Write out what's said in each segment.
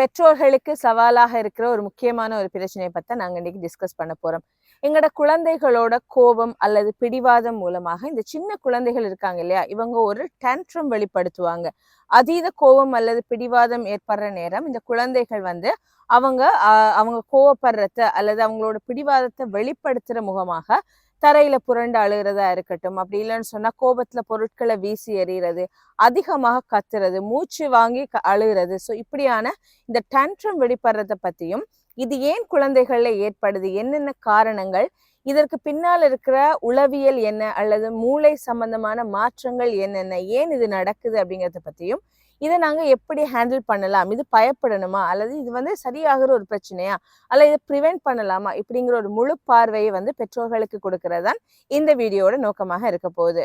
பெற்றோர்களுக்கு சவாலாக இருக்கிற ஒரு முக்கியமான ஒரு பிரச்சனையை பத்தி நாங்க இன்னைக்கு டிஸ்கஸ் பண்ண போறோம். எங்களோட குழந்தைகளோட கோபம் அல்லது பிடிவாதம் மூலமாக இந்த சின்ன குழந்தைகள் இருக்காங்க இல்லையா? இவங்க ஒரு டேன்ட்ரம் வெளிப்படுத்துவாங்க. அதீத கோபம் அல்லது பிடிவாதம் ஏற்படுற நேரம் இந்த குழந்தைகள் வந்து அவங்க ஆஹ், அவங்க கோவப்படுறத அல்லது அவங்களோட பிடிவாதத்தை வெளிப்படுத்துற முகமாக தரையில புரண்டு அழுகிறதா இருக்கட்டும். அப்படி இல்லைன்னு சொன்னா கோபத்துல பொருட்களை வீசி எறிகிறது அதிகமாக கத்துறது மூச்சு வாங்கி க- அழுகிறது. ஸோ இப்படியான இந்த டன்ட்ரம் வெளிப்படுறத பத்தியும் இது ஏன் குழந்தைகள்ல ஏற்படுது? என்னென்ன காரணங்கள்? இதற்கு பின்னால் இருக்கிற உளவியல் என்ன? அல்லது மூளை சம்பந்தமான மாற்றங்கள் என்னென்ன? ஏன் இது நடக்குது? அப்படிங்கறத பத்தியும் இதை நாங்க எப்படி ஹேண்டில் பண்ணலாம்? இது பயப்படணுமா? அல்லது இது வந்து சரியாகிற ஒரு பிரச்சனையா? அல்ல இதை ப்ரிவென்ட் பண்ணலாமா? இப்படிங்கிற ஒரு முழு பார்வையை வந்து பெற்றோர்களுக்கு கொடுக்கறது தான் இந்த வீடியோட நோக்கமாக இருக்க போகுது.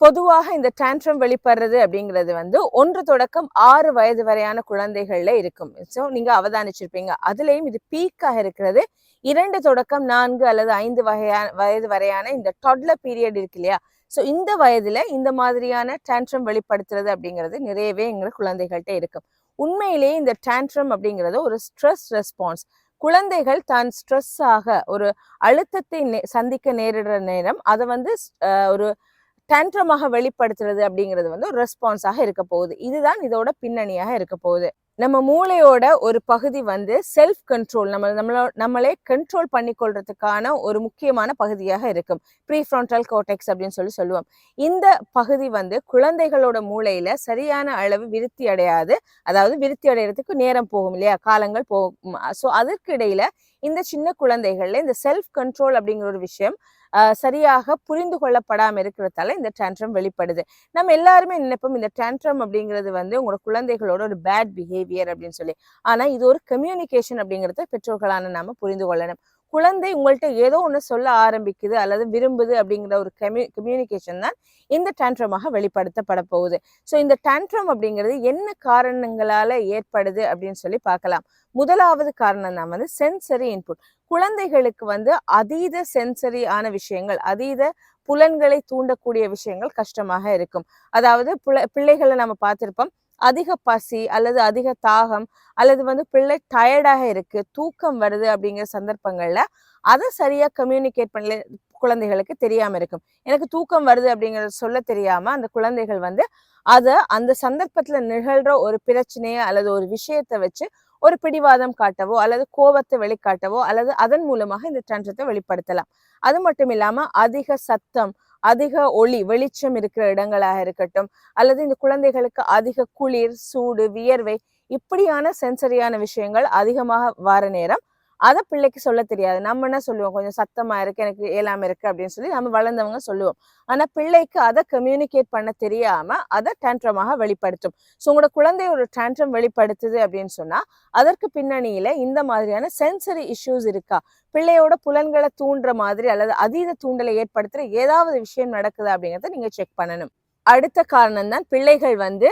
பொதுவாக இந்த டேன்ட்ரம் வெளிப்படுறது அப்படிங்கிறது வந்து ஒன்று தொடக்கம் ஆறு வயது வரையான குழந்தைகள்ல இருக்கும். ஸோ நீங்க அவதானிச்சிருப்பீங்க. அதுலயும் இது பீக்காக இருக்கிறது. இரண்டு தொடக்கம் நான்கு அல்லது ஐந்து வகையான வயது வரையான இந்த டொட்ல பீரியட் இருக்கு இல்லையா? ஸோ இந்த வயதுல இந்த மாதிரியான டேண்ட்ரம் வெளிப்படுத்துறது அப்படிங்கிறது நிறையவே எங்க குழந்தைகள்கிட்ட இருக்கும் உண்மையிலேயே இந்த டேண்ட்ரம் அப்படிங்கிறது ஒரு ஸ்ட்ரெஸ் ரெஸ்பான்ஸ் குழந்தைகள் தான் ஸ்ட்ரெஸ் ஆக ஒரு அழுத்தத்தை நே- சந்திக்க நேரிடுற நேரம் அதை வந்து ஒரு டேன்ட்ரமாக வெளிப்படுத்துறது அப்படிங்கிறது வந்து ஒரு ரெஸ்பான்ஸாக இருக்க போகுது. இதுதான் இதோட பின்னணியாக இருக்க போகுது. நம்ம மூளையோட ஒரு பகுதி வந்து செல்ஃப் கண்ட்ரோல் நம்ம நம்மளோ நம்மளே கண்ட்ரோல் பண்ணிக்கொள்றதுக்கான ஒரு முக்கியமான பகுதியாக இருக்கும். ப்ரீஃப்ரான்டல் கோட்டெக்ஸ் அப்படின்னு சொல்லி சொல்லுவோம். இந்த பகுதி வந்து குழந்தைகளோட மூளையில சரியான அளவு விருத்தி அடையாது. அதாவது விருத்தி அடைகிறதுக்கு நேரம் போகும் இல்லையா? காலங்கள் போகும். ஸோ அதற்கு இடையில இந்த சின்ன குழந்தைகள்ல இந்த செல்ஃப் கண்ட்ரோல் அப்படிங்கிற ஒரு விஷயம் சரியாக புரிந்து கொள்ளப்படாம இருக்கிறதால இந்த டேண்ட்ரம் வெளிப்படுது. நம்ம எல்லாருமே நினைப்போம் இந்த டேன்ட்ரம் அப்படிங்கிறது வந்து உங்களோட குழந்தைகளோட ஒரு பேட் பிஹேவியர் அப்படின்னு சொல்லி. ஆனா இது ஒரு கம்யூனிகேஷன் அப்படிங்கறத பெற்றோர்களான நாம புரிந்து கொள்ளணும். குழந்தை உங்கள்கிட்ட ஏதோ ஒன்று சொல்ல ஆரம்பிக்குது அல்லது விரும்புது அப்படிங்கிற ஒரு கம்யூ கம்யூனிகேஷன் தான் இந்த டேண்ட்ரமாக வெளிப்படுத்தப்பட போகுது. ஸோ இந்த டேண்ட்ரம் அப்படிங்கிறது என்ன காரணங்களால் ஏற்படுது அப்படின்னு சொல்லி பார்க்கலாம். முதலாவது காரணம் தான் வந்து சென்சரி இன்புட் குழந்தைகளுக்கு வந்து அதீத சென்சரி ஆன விஷயங்கள் அதீத புலன்களை தூண்டக்கூடிய விஷயங்கள் கஷ்டமாக இருக்கும். அதாவது புல- பிள்ளைகளை நம்ம பார்த்திருப்போம் அதிக பசி அல்லது அதிக தாகம் அல்லது வந்து பிள்ளை டயர்டாக இருக்கு தூக்கம் வருது அப்படிங்கிற சந்தர்ப்பங்கள்ல அதை சரியா கம்யூனிகேட் பண்ணல குழந்தைகளுக்கு தெரியாம இருக்கும். எனக்கு தூக்கம் வருது அப்படிங்கறத சொல்ல தெரியாம அந்த குழந்தைகள் வந்து அதை அந்த சந்தர்ப்பத்துல நிகழ்ற ஒரு பிரச்சனைய அல்லது ஒரு விஷயத்தை வச்சு ஒரு பிடிவாதம் காட்டவோ அல்லது கோபத்தை வெளிக்காட்டவோ அல்லது அதன் மூலமாக இந்த டன்றத்தை வெளிப்படுத்தலாம். அது மட்டும் இல்லாம அதிக சத்தம் அதிக ஒளி வெளிச்சம் இருக்கிற இடங்களாக இருக்கட்டும் அல்லது இந்த குழந்தைகளுக்கு அதிக குளிர் சூடு வியர்வை இப்படியான சென்சரியான விஷயங்கள் அதிகமாக வர நேரம் அதை பிள்ளைக்கு சொல்ல தெரியாது. நம்ம என்ன சொல்லுவோம்? கொஞ்சம் சத்தமா இருக்கு எனக்கு ஏழாம இருக்கு அப்படின்னு சொல்லி நம்ம வளர்ந்தவங்க சொல்லுவோம். ஆனா பிள்ளைக்கு அதை கம்யூனிகேட் பண்ண தெரியாம அதை டேண்ட்ரமாக வெளிப்படுத்தும். ஸோ உங்களோட குழந்தை ஒரு டேண்ட்ரம் வெளிப்படுத்துது அப்படின்னு சொன்னா அதற்கு பின்னணியில இந்த மாதிரியான சென்சரி இஷ்யூஸ் இருக்கா? பிள்ளையோட புலன்களை தூண்டுற மாதிரி அல்லது அதீத தூண்டலை ஏற்படுத்துற ஏதாவது விஷயம் நடக்குது அப்படிங்கிறத நீங்க செக் பண்ணணும். அடுத்த காரணம் தான் பிள்ளைகள் வந்து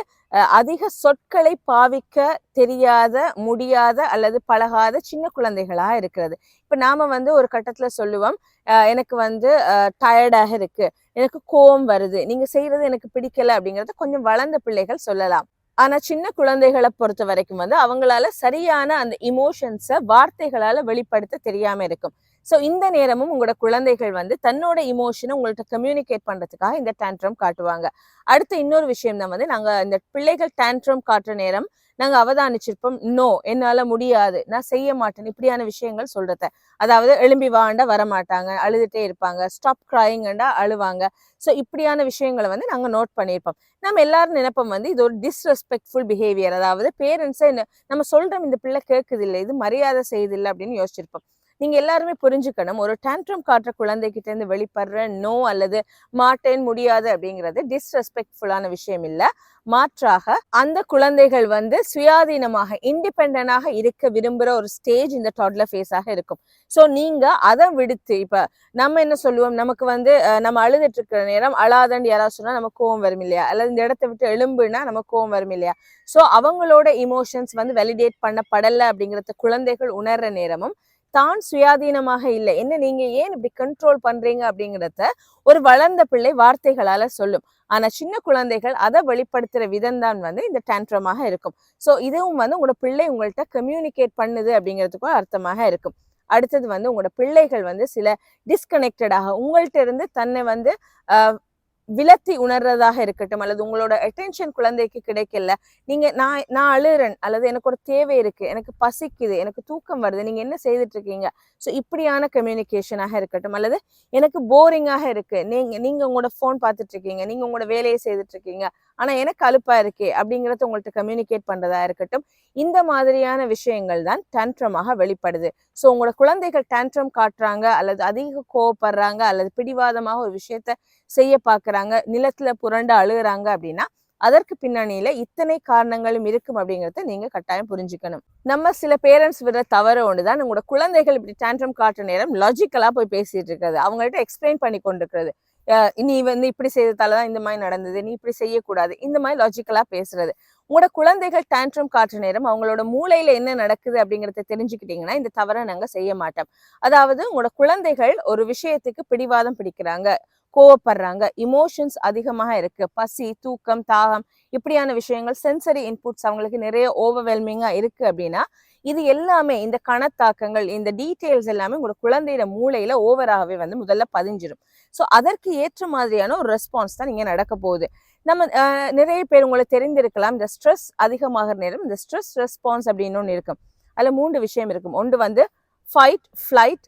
அதிக சொற்களை பாவிக்க தெரியாத முடியாத அல்லது பழகாத சின்ன குழந்தைகளாக இருக்கிறது. இப்போ நாம வந்து ஒரு கட்டத்தில் சொல்லுவோம் எனக்கு வந்து டயர்டாக இருக்கு எனக்கு கோவம் வருது நீங்க செய்யறது எனக்கு பிடிக்கல அப்படிங்கிறத கொஞ்சம் வளர்ந்த பிள்ளைகள் சொல்லலாம். ஆனால் சின்ன குழந்தைகளை பொறுத்த வரைக்கும் வந்து அவங்களால சரியான அந்த இமோஷன்ஸை வார்த்தைகளால வெளிப்படுத்த தெரியாமல் இருக்கும். ஸோ இந்த நேரமும் உங்களோட குழந்தைகள் வந்து தன்னோட இமோஷனை உங்கள்கிட்ட கம்யூனிகேட் பண்ணுறதுக்காக இந்த டேண்ட்ரம் காட்டுவாங்க. அடுத்து இன்னொரு விஷயம் தான் வந்து நாங்கள் இந்த பிள்ளைகள் டேண்ட்ரம் காட்டுற நேரம் நாங்கள் அவதானிச்சிருப்போம். நோ என்னால் முடியாது. நான் செய்ய மாட்டேன். இப்படியான விஷயங்கள் சொல்கிறத அதாவது எழும்பி வாண்டா வரமாட்டாங்க. அழுதுட்டே இருப்பாங்க. ஸ்டாப் க்ரைங்கண்டா அழுவாங்க. ஸோ இப்படியான விஷயங்களை வந்து நாங்கள் நோட் பண்ணியிருப்போம் நம்ம எல்லாரும் நினைப்போம் வந்து இது ஒரு டிஸ்ரெஸ்பெக்ட்ஃபுல் பிஹேவியர் அதாவது பேரண்ட்ஸை நம்ம சொல்கிறோம் இந்த பிள்ளை கேட்குது இல்லை இது மரியாதை செய்யுதில்லை அப்படின்னு யோசிச்சிருப்போம். நீங்க எல்லாருமே புரிஞ்சுக்கணும். ஒரு டேண்ட்ரம் காட்டுற குழந்தைகிட்ட இருந்து வெளிப்படுற நோ அல்லது மாட்டேன் முடியாது அப்படிங்கிறது டிஸ்ரெஸ்பெக்ட்ஃபுல்லான விஷயம் இல்ல. மாற்றாக அந்த குழந்தைகள் வந்து சுயாதீனமாக இண்டிபெண்டாக இருக்க விரும்புகிற ஒரு ஸ்டேஜ் இந்த டாட்லர் ஃபேஸாக இருக்கும். ஸோ நீங்க அதை விடுத்து இப்போ நம்ம என்ன சொல்லுவோம்? நமக்கு வந்து நம்ம அழுதுட்டு இருக்கிற நேரம் அழாதன்னு யாராவது சொன்னால் நமக்கு கோவம் வரும் இல்லையா? அல்லது இந்த இடத்த விட்டு எலும்புனா நமக்கு கோவம் வரும் இல்லையா? ஸோ அவங்களோட இமோஷன்ஸ் வந்து வெலிடேட் பண்ணப்படலை அப்படிங்கிறத குழந்தைகள் உணர்ற நேரமும் தான் சுயாதீனமாக இல்லை. என்ன நீங்க ஏன் இப்படி கண்ட்ரோல் பண்றீங்க அப்படிங்கிறத ஒரு வளர்ந்த பிள்ளை வார்த்தைகளால சொல்லும். ஆனா சின்ன குழந்தைகள் அதை வெளிப்படுத்துற விதம் தான் வந்து இந்த டேண்ட்ரமாக இருக்கும். ஸோ இதுவும் வந்து உங்களோட பிள்ளை உங்கள்கிட்ட கம்யூனிகேட் பண்ணுது அப்படிங்கிறதுக்கும் அர்த்தமாக இருக்கும். அடுத்தது வந்து உங்களோட பிள்ளைகள் வந்து சில டிஸ்கனெக்டடாக உங்கள்கிட்ட இருந்து தன்னை வந்து விலத்தி உணர்றதாக இருக்கட்டும் அல்லது உங்களோட அட்டென்ஷன் குழந்தைக்கு கிடைக்கல நீங்க நான் நான் அழுறேன் அல்லது எனக்கு ஒரு தேவை இருக்கு எனக்கு பசிக்குது எனக்கு தூக்கம் வருது நீங்க என்ன செய்துட்டு இருக்கீங்க ஸோ இப்படியான கம்யூனிகேஷனாக இருக்கட்டும் அல்லது எனக்கு போரிங்காக இருக்கு நீங்க நீங்க உங்களோட ஃபோன் பார்த்துட்டு இருக்கீங்க நீங்க உங்களோட வேலையை செய்துட்டு இருக்கீங்க ஆனா எனக்கு அலுப்பா இருக்கே அப்படிங்கறத உங்கள்ட்ட கம்யூனிகேட் பண்றதா இருக்கட்டும் இந்த மாதிரியான விஷயங்கள் தான் டேண்ட்ரமாக வெளிப்படுது. ஸோ உங்களோட குழந்தைகள் டேண்ட்ரம் காட்டுறாங்க அல்லது அதிக கோவப்படுறாங்க அல்லது பிடிவாதமாக ஒரு விஷயத்த செய்ய பார்க்குறாங்க நிலத்துல புரண்டு அழுகுறாங்க அப்படின்னா அதற்கு பின்னணியில இத்தனை காரணங்களும் இருக்கும் அப்படிங்கறத நீங்க கட்டாயம் புரிஞ்சுக்கணும். நம்ம சில பேரண்ட்ஸ் விட தவறு ஒண்ணுதான். உங்களோட குழந்தைகள் இப்படி டேண்ட்ரம் காட்டுற நேரம் லாஜிக்கலா போய் பேசிட்டு இருக்கிறது. அவங்கள்ட்ட எக்ஸ்பிளைன் பண்ணி கொண்டிருக்கிறது. நீ வந்து இப்படி செய்ததால தான் இந்த மாதிரி நடந்தது. நீ இப்படி செய்யக்கூடாது. இந்த மாதிரி லாஜிக்கலா பேசுறது. உங்களோட குழந்தைகள் டேண்ட்ரம் காட்டுற நேரம் அவங்களோட மூளையில என்ன நடக்குது அப்படிங்கறத தெரிஞ்சுக்கிட்டீங்கன்னா இந்த தவறை நாங்க செய்ய மாட்டோம். அதாவது உங்களோட குழந்தைகள் ஒரு விஷயத்துக்கு பிடிவாதம் பிடிக்கிறாங்க. கோவப்படுறாங்க. இமோஷன்ஸ் அதிகமாக இருக்கு. பசி தூக்கம் தாகம் இப்படியான விஷயங்கள் சென்சரி இன்புட்ஸ் அவங்களுக்கு நிறைய ஓவர்வெல்மிங்கா இருக்கு அப்படின்னா இது எல்லாமே இந்த கணத்தாக்கங்கள் இந்த டீட்டெயில்ஸ் எல்லாமே உங்களோட குழந்தையோட மூளையில ஓவராகவே வந்து முதல்ல பதிஞ்சிடும் ஸோ அதற்கு ஏற்ற மாதிரியான ஒரு ரெஸ்பான்ஸ் தான் இங்கே நடக்க போகுது. நம்ம நிறைய பேர் உங்களுக்கு தெரிந்திருக்கலாம் இந்த ஸ்ட்ரெஸ் அதிகமாகிற நேரம் இந்த ஸ்ட்ரெஸ் ரெஸ்பான்ஸ் அப்படின்னு ஒன்று இருக்கும். அதில் மூன்று விஷயம் இருக்கும். ஒன்று வந்து ஃபைட் ஃப்ளைட்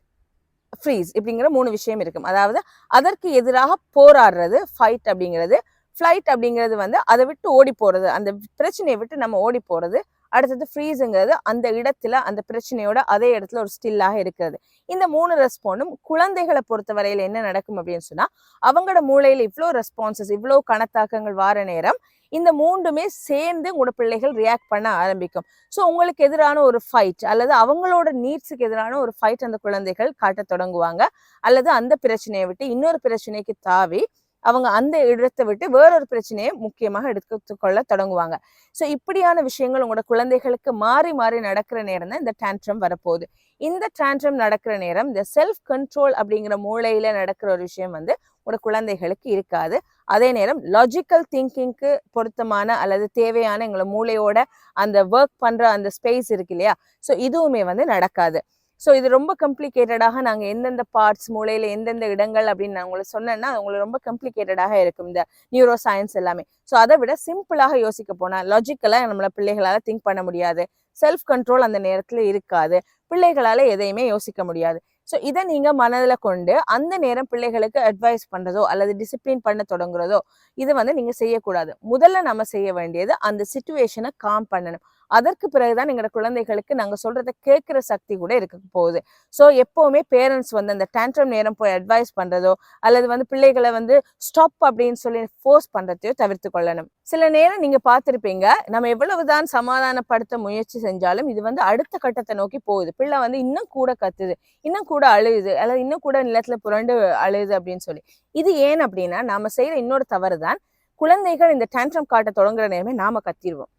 ஃப்ரீஸ் இப்படிங்கிற மூணு விஷயம் இருக்கும். அதாவது அதற்கு எதிராக போராடுறது ஃபைட் அப்படிங்கிறது ஃப்ளைட் அப்படிங்கிறது வந்து அதை விட்டு ஓடி போகிறது அந்த பிரச்சனையை விட்டு நம்ம ஓடி போகிறது அடுத்தது ஃப்ரீஸுங்கிறது அந்த இடத்துல அந்த பிரச்சனையோட அதே இடத்துல ஒரு ஸ்டில்லாக இருக்கிறது. இந்த மூணு ரெஸ்பாண்டும் குழந்தைகளை பொறுத்த வரையில் என்ன நடக்கும் அப்படின்னு சொன்னால் அவங்களோட மூளையில் இவ்வளோ ரெஸ்பான்சஸ் இவ்வளோ கணத்தாக்கங்கள் வார நேரம் இந்த மூன்றுமே சேர்ந்து உங்களோட பிள்ளைகள் ரியாக்ட் பண்ண ஆரம்பிக்கும். ஸோ உங்களுக்கு எதிரான ஒரு ஃபைட் அல்லது அவங்களோட நீட்ஸுக்கு எதிரான ஒரு ஃபைட் அந்த குழந்தைகள் காட்ட தொடங்குவாங்க. அல்லது அந்த பிரச்சனையை விட்டு இன்னொரு பிரச்சனைக்கு தாவி அவங்க அந்த இடத்தை விட்டு வேறொரு பிரச்சனையை முக்கியமாக எடுத்துக்கொள்ள தொடங்குவாங்க. ஸோ இப்படியான விஷயங்கள் உங்களோட குழந்தைகளுக்கு மாறி மாறி நடக்கிற நேரம் தான் இந்த டான்ட்ரம் வரப்போகுது. இந்த டேண்ட்ரம் நடக்கிற நேரம் இந்த செல்ஃப் கண்ட்ரோல் அப்படிங்கிற மூளையில நடக்கிற ஒரு விஷயம் வந்து உங்களோட குழந்தைகளுக்கு இருக்காது. அதே நேரம் லாஜிக்கல் திங்கிங்க்கு பொருத்தமான அல்லது தேவையான எங்களை மூளையோட அந்த ஒர்க் பண்ற அந்த ஸ்பேஸ் இருக்கு இல்லையா? ஸோ இதுவுமே வந்து நடக்காது. ஸோ இது ரொம்ப கம்ப்ளிகேட்டடாக நாங்கள் எந்தெந்த பார்ட்ஸ் மூலையில் எந்தெந்த இடங்கள் அப்படின்னு நான் உங்களுக்கு சொன்னேன்னா அது உங்களுக்கு ரொம்ப கம்ப்ளிகேட்டடாக இருக்கும் இந்த நியூரோ சயின்ஸ் எல்லாமே. ஸோ அதை விட சிம்பிளாக யோசிக்க போனால் லாஜிக்கலாக நம்மளை பிள்ளைகளால் திங்க் பண்ண முடியாது. செல்ஃப் கண்ட்ரோல் அந்த நேரத்தில் இருக்காது. பிள்ளைகளால் எதையுமே யோசிக்க முடியாது. ஸோ இதை நீங்கள் மனதில் கொண்டு அந்த நேரம் பிள்ளைகளுக்கு அட்வைஸ் பண்ணுறதோ அல்லது டிசிப்ளின் பண்ண தொடங்குறதோ இது வந்து நீங்கள் செய்யக்கூடாது. முதல்ல நம்ம செய்ய வேண்டியது அந்த சுச்சுவேஷனை காம் பண்ணணும். அதற்கு பிறகுதான் எங்களோட குழந்தைகளுக்கு நாங்க சொல்றதை கேட்கிற சக்தி கூட இருக்க போகுது. ஸோ எப்பவுமே பேரண்ட்ஸ் வந்து அந்த டேண்ட்ரம் நேரம் போய் அட்வைஸ் பண்றதோ அல்லது வந்து பிள்ளைகளை வந்து ஸ்டாப் அப்படின்னு சொல்லி ஃபோர்ஸ் பண்றதையோ தவிர்த்து கொள்ளணும். சில நேரம் நீங்க பார்த்துருப்பீங்க நம்ம எவ்வளவுதான் சமாதானப்படுத்த முயற்சி செஞ்சாலும் இது வந்து அடுத்த கட்டத்தை நோக்கி போகுது. பிள்ளை வந்து இன்னும் கூட கத்துது இன்னும் கூட அழுகுது அல்லது இன்னும் கூட நிலத்துல புரண்டு அழுகுது அப்படின்னு சொல்லி. இது ஏன் அப்படின்னா நாம செய்யற இன்னொரு தவறு தான் குழந்தைகள் இந்த டேண்ட்ரம் காட்ட தொடங்குற நேரமே நாம கத்திடுவோம்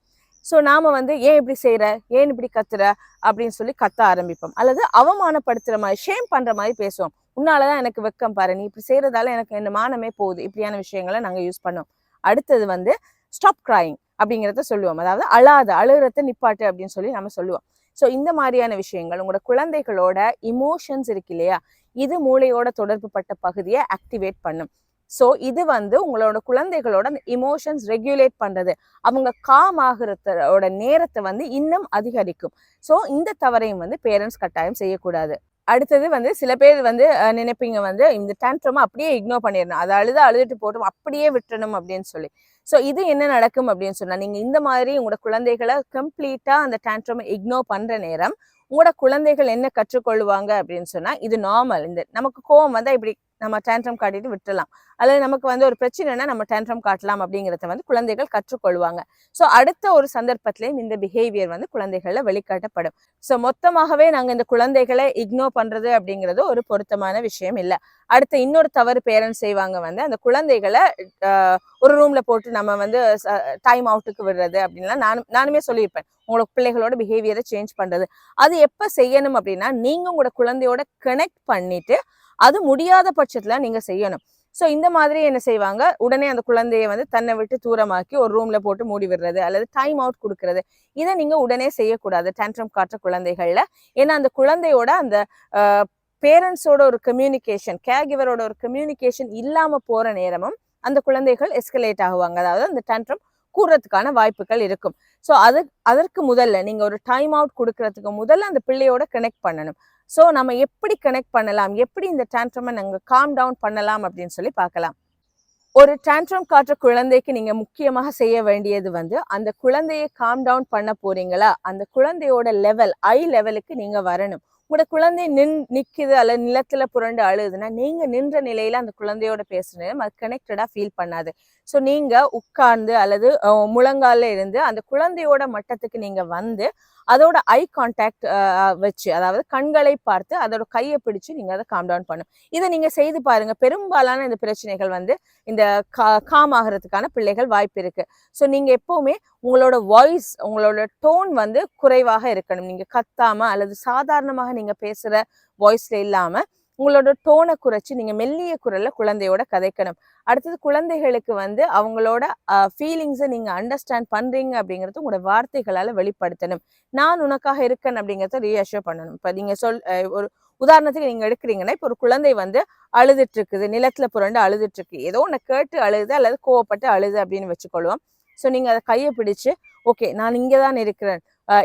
ஸோ நாம் வந்து ஏன் இப்படி செய்கிற ஏன் இப்படி கத்துற? அப்படின்னு சொல்லி கத்த ஆரம்பிப்போம். அல்லது அவமானப்படுத்துகிற மாதிரி ஷேம் பண்ணுற மாதிரி பேசுவோம். உன்னாலதான் எனக்கு வெக்கம் பாரு. நீ இப்படி செய்கிறதால எனக்கு என்ன மானமே போகுது. இப்படியான விஷயங்களை நாங்கள் யூஸ் பண்ணோம் அடுத்தது வந்து ஸ்டாப் கிராயிங் அப்படிங்கிறத சொல்லுவோம். அதாவது அழாத அழுகிறத நிப்பாட்டு அப்படின்னு சொல்லி நம்ம சொல்லுவோம். ஸோ இந்த மாதிரியான விஷயங்கள் உங்களோட குழந்தைகளோட இமோஷன்ஸ் இருக்கு இல்லையா? இது மூளையோட தொடர்பு பட்ட பகுதியை ஆக்டிவேட் பண்ணும். ஸோ இது வந்து உங்களோட குழந்தைகளோட இமோஷன்ஸ் ரெகுலேட் பண்ணுறது அவங்க காம் ஆகுறதோட நேரத்தை வந்து இன்னும் அதிகரிக்கும். ஸோ இந்த தவறையும் வந்து பேரண்ட்ஸ் கட்டாயம் செய்யக்கூடாது. அடுத்தது வந்து சில பேர் வந்து நினைப்பீங்க வந்து இந்த டேண்ட்ரமா அப்படியே இக்னோர் பண்ணிடணும். அதை அழுது அழுதுட்டு போட்டோம் அப்படியே விட்டுறணும் அப்படின்னு சொல்லி. ஸோ இது என்ன நடக்கும் அப்படின்னு சொன்னால் நீங்கள் இந்த மாதிரி உங்களோட குழந்தைகளை கம்ப்ளீட்டாக அந்த டேண்ட்ரமை இக்னோர் பண்ணுற நேரம் உங்களோட குழந்தைகள் என்ன கற்றுக்கொள்வாங்க அப்படின்னு சொன்னால் இது நார்மல் இந்த நமக்கு கோவம் வந்தால் இப்படி நம்ம டேண்ட்ரம் காட்டிட்டு விட்டுறலாம். அல்லது நமக்கு வந்து ஒரு பிரச்சனைனா நம்ம டேண்ட்ரம் காட்டலாம் அப்படிங்கிறத வந்து குழந்தைகள் கற்றுக்கொள்வாங்க. ஸோ அடுத்த ஒரு சந்தர்ப்பத்திலையும் இந்த பிஹேவியர் வந்து குழந்தைகள்ல வெளிக்காட்டப்படும். ஸோ மொத்தமாகவே நாங்க இந்த குழந்தைகளை இக்னோர் பண்றது அப்படிங்கிறது ஒரு பொருத்தமான விஷயம் இல்லை. அடுத்த இன்னொரு தவறு பேரண்ட்ஸ் செய்வாங்க வந்து அந்த குழந்தைகளை ஆஹ், ஒரு ரூம்ல போட்டு நம்ம வந்து டைம் அவுட்டுக்கு விடுறது அப்படின்லாம் நானும் நானுமே சொல்லியிருப்பேன். உங்களோட பிள்ளைகளோட பிஹேவியரை சேஞ்ச் பண்றது. அது எப்ப செய்யணும் அப்படின்னா நீங்க உங்களோட குழந்தையோட கனெக்ட் பண்ணிட்டு அது முடியாத பட்சத்துல நீங்க செய்யணும். ஸோ இந்த மாதிரி என்ன செய்வாங்க? உடனே அந்த குழந்தையை வந்து தன்னை விட்டு தூரமாக்கி ஒரு ரூம்ல போட்டு மூடி விடுறது அல்லது டைம் அவுட் கொடுக்கறது. இதை நீங்க உடனே செய்யக்கூடாது. டேண்ட்ரம் காட்டுற குழந்தைகள்ல. ஏன்னா அந்த குழந்தையோட அந்த பேரண்ட்ஸோட ஒரு கம்யூனிகேஷன் கேர்கிவரோட ஒரு கம்யூனிகேஷன் இல்லாம போற நேரமும் அந்த குழந்தைகள் எஸ்கலேட் ஆகுவாங்க. அதாவது அந்த டேண்ட்ரம் கூறதுக்கான வாய்ப்புகள் இருக்கும். ஸோ அது அதற்கு முதல்ல நீங்க ஒரு டைம் அவுட் கொடுக்கறதுக்கு முதல்ல அந்த பிள்ளையோட கனெக்ட் பண்ணணும். ஸோ நம்ம எப்படி கனெக்ட் பண்ணலாம்? எப்படி இந்த டேண்ட்ரமை நாங்கள் காம் டவுன் பண்ணலாம் அப்படின்னு சொல்லி பார்க்கலாம். ஒரு டேண்ட்ரம் காட்டுற குழந்தைக்கு நீங்கள் முக்கியமாக செய்ய வேண்டியது வந்து அந்த குழந்தையை காம் டவுன் பண்ண போறீங்களா? அந்த குழந்தையோட லெவல் ஐ லெவலுக்கு நீங்கள் வரணும். உங்களோட குழந்தை நின் நிற்குது அல்ல நிலத்தில் புரண்டு அழுதுன்னா நீங்கள் நின்ற நிலையில் அந்த குழந்தையோட பேசுற அது கனெக்டடாக ஃபீல் பண்ணாது. ஸோ நீங்கள் உட்கார்ந்து அல்லது முழங்கால இருந்து அந்த குழந்தையோட மட்டத்துக்கு நீங்கள் வந்து அதோட ஐ கான்டாக்ட் வச்சு அதாவது கண்களை பார்த்து அதோட கையை பிடிச்சு நீங்க அதை காம் டவுன் பண்ணும் இதை நீங்க செய்து பாருங்க. பெரும்பாலான இந்த பிரச்சனைகள் வந்து இந்த காம் ஆகிறதுக்கான பிள்ளைகள் வாய்ப்பு இருக்கு. ஸோ நீங்க எப்பவுமே உங்களோட வாய்ஸ் உங்களோட டோன் வந்து குறைவாக இருக்கணும். நீங்க கத்தாம அல்லது சாதாரணமாக நீங்க பேசுற வாய்ஸ்ல இல்லாம உங்களோட டோனை குறைச்சி நீங்கள் மெல்லிய குரலில் குழந்தையோட கதைக்கணும். அடுத்தது குழந்தைகளுக்கு வந்து அவங்களோட ஃபீலிங்ஸை நீங்கள் அண்டர்ஸ்டாண்ட் பண்ணுறீங்க அப்படிங்கிறது உங்களோட வார்த்தைகளால் வெளிப்படுத்தணும். நான் உனக்காக இருக்கேன் அப்படிங்கிறத ரீஅஷ்யூர் பண்ணணும். இப்போ நீங்கள் சொல் ஒரு உதாரணத்துக்கு நீங்கள் எடுக்கிறீங்கன்னா இப்போ ஒரு குழந்தை வந்து அழுதுட்டு இருக்குது நிலத்தில் புரண்டு அழுதுட்டு இருக்கு ஏதோ ஒன்று கேட்டு அழுது அல்லது கோவப்பட்டு அழுது அப்படின்னு வச்சுக்கொள்வோம். ஸோ நீங்கள் அதை கையை பிடிச்சு ஓகே நான் இங்கே தான் இருக்கிறேன்.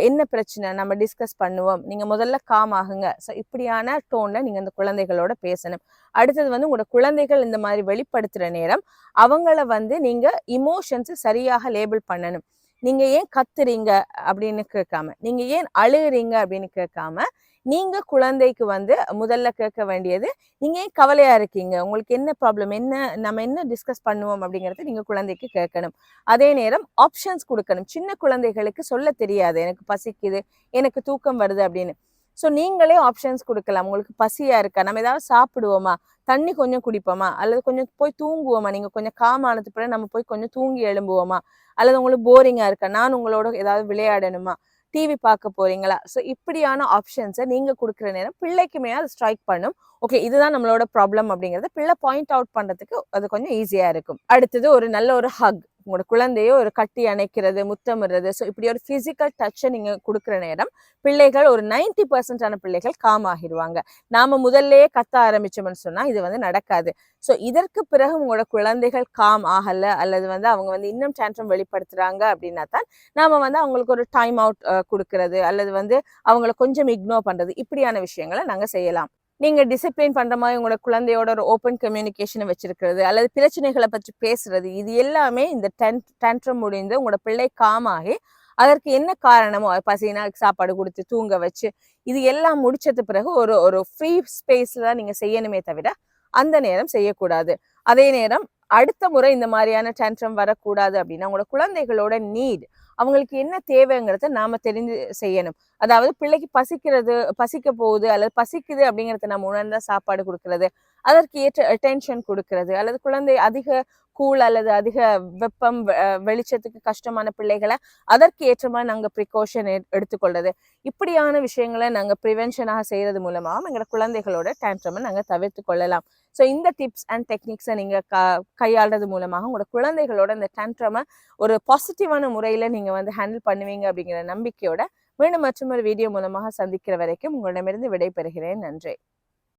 என்ன பிரச்சனை நம்ம டிஸ்கஸ் பண்ணுவோம்? நீங்க முதல்ல காம் ஆகுங்க. ஸோ இப்படியான டோன்ல நீங்க அந்த குழந்தைகளோட பேசணும். அடுத்தது வந்து உங்களோட குழந்தைகள் இந்த மாதிரி வெளிப்படுத்துற நேரம் அவங்கள வந்து நீங்க இமோஷன்ஸ் சரியாக லேபிள் பண்ணணும். நீங்க ஏன் கத்துறீங்க அப்படின்னு கேட்காம நீங்க ஏன் அழுகுறீங்க அப்படின்னு கேட்காம நீங்க குழந்தைக்கு வந்து முதல்ல கேட்க வேண்டியது நீங்க ஏன் கவலையா இருக்கீங்க? உங்களுக்கு என்ன ப்ராப்ளம் என்ன நம்ம என்ன டிஸ்கஸ் பண்ணுவோம் அப்படிங்கறத நீங்க குழந்தைக்கு கேட்கணும். அதே நேரம் ஆப்ஷன்ஸ் கொடுக்கணும். சின்ன குழந்தைகளுக்கு சொல்ல தெரியாது. எனக்கு பசிக்குது எனக்கு தூக்கம் வருது அப்படின்னு. ஸோ நீங்களே ஆப்ஷன்ஸ் கொடுக்கலாம். உங்களுக்கு பசியா இருக்கா? நம்ம ஏதாவது சாப்பிடுவோமா? தண்ணி கொஞ்சம் குடிப்போமா? அல்லது கொஞ்சம் போய் தூங்குவோமா? நீங்க கொஞ்சம் காமானது பிறகு நம்ம போய் கொஞ்சம் தூங்கி எழும்புவோமா? அல்லது உங்களுக்கு போரிங்கா இருக்கா? நான் உங்களோட ஏதாவது விளையாடணுமா? டிவி பார்க்க போறீங்களா? ஸோ இப்படியான ஆப்ஷன்ஸை நீங்க கொடுக்குற நேரம் பிள்ளைக்குமே அது ஸ்ட்ரைக் பண்ணும். ஓகே இதுதான் நம்மளோட ப்ராப்ளம் அப்படிங்கறத. பிள்ளை பாயிண்ட் அவுட் பண்றதுக்கு அது கொஞ்சம் ஈஸியா இருக்கும். அடுத்தது ஒரு நல்ல ஒரு ஹக் உங்களோட குழந்தையை ஒரு கட்டி அணைக்கிறது முத்தமிடுறது. ஸோ இப்படி ஒரு ஃபிசிக்கல் டச்சை நீங்கள் கொடுக்குற நேரம் பிள்ளைகள் ஒரு நைன்டி பர்சன்டான பிள்ளைகள் காம் ஆகிடுவாங்க. நாம முதல்லையே கத்த ஆரம்பிச்சோம்னு சொன்னால் இது வந்து நடக்காது. ஸோ இதற்கு பிறகு உங்களோட குழந்தைகள் காம் ஆகல அல்லது வந்து அவங்க வந்து இன்னும் டேண்ட்ரம் வெளிப்படுத்துறாங்க அப்படின்னா தான் நாம வந்து அவங்களுக்கு ஒரு டைம் அவுட் கொடுக்கறது அல்லது வந்து அவங்கள கொஞ்சம் இக்னோர் பண்றது. இப்படியான விஷயங்களை நாங்கள் செய்யலாம். நீங்க டிசிப்ளின் பண்ற மாதிரி உங்களோட குழந்தையோட ஒரு ஓப்பன் கம்யூனிகேஷனை வச்சிருக்கிறது அல்லது பிரச்சனைகளை பற்றி பேசுறது இது எல்லாமே இந்த டென் டென்ட்ரம் முடிந்து உங்களோட பிள்ளை காமாகி அதற்கு என்ன காரணமோ பசினா சாப்பாடு கொடுத்து தூங்க வச்சு இது எல்லாம் முடிச்சது பிறகு ஒரு ஒரு ஃப்ரீ ஸ்பேஸ்ல தான் நீங்க செய்யணுமே தவிர அந்த நேரம் செய்யக்கூடாது. அதே நேரம் அடுத்த முறை இந்த மாதிரியான டென்ட்ரம் வரக்கூடாது அப்படின்னா உங்களோட குழந்தைகளோட நீட் அவங்களுக்கு என்ன தேவைங்கிறத நாம தெரிஞ்சு செய்யணும். அதாவது பிள்ளைக்கு பசிக்கிறது பசிக்க போகுது அல்லது பசிக்குது அப்படிங்கிறத நம்ம உணர்ந்தா சாப்பாடு கொடுக்கறது அதற்கு ஏற்ற அட்டென்ஷன் கொடுக்கறது அல்லது குழந்தை அதிக கூழ் அல்லது அதிக வெப்பம் வெளிச்சத்துக்கு கஷ்டமான பிள்ளைகளை அதற்கு ஏற்ற மாதிரி நாங்கள் ப்ரிகாஷன் எடுத்துக்கொள்றது. இப்படியான விஷயங்களை நாங்கள் ப்ரிவென்ஷனாக செய்கிறது மூலமாக எங்களோட குழந்தைகளோட டேண்ட்ரமை நாங்கள் தவிர்த்து கொள்ளலாம். ஸோ இந்த டிப்ஸ் அண்ட் டெக்னிக்ஸை நீங்கள் க கையாளுறது மூலமாக உங்களோட குழந்தைகளோட இந்த டேண்ட்ரமை ஒரு பாசிட்டிவான முறையில நீங்க வந்து ஹேண்டில் பண்ணுவீங்க அப்படிங்கிற நம்பிக்கையோட மீண்டும் மற்றொரு வீடியோ மூலமாக சந்திக்கிற வரைக்கும் உங்களிடமிருந்து விடைபெறுகிறேன். நன்றி.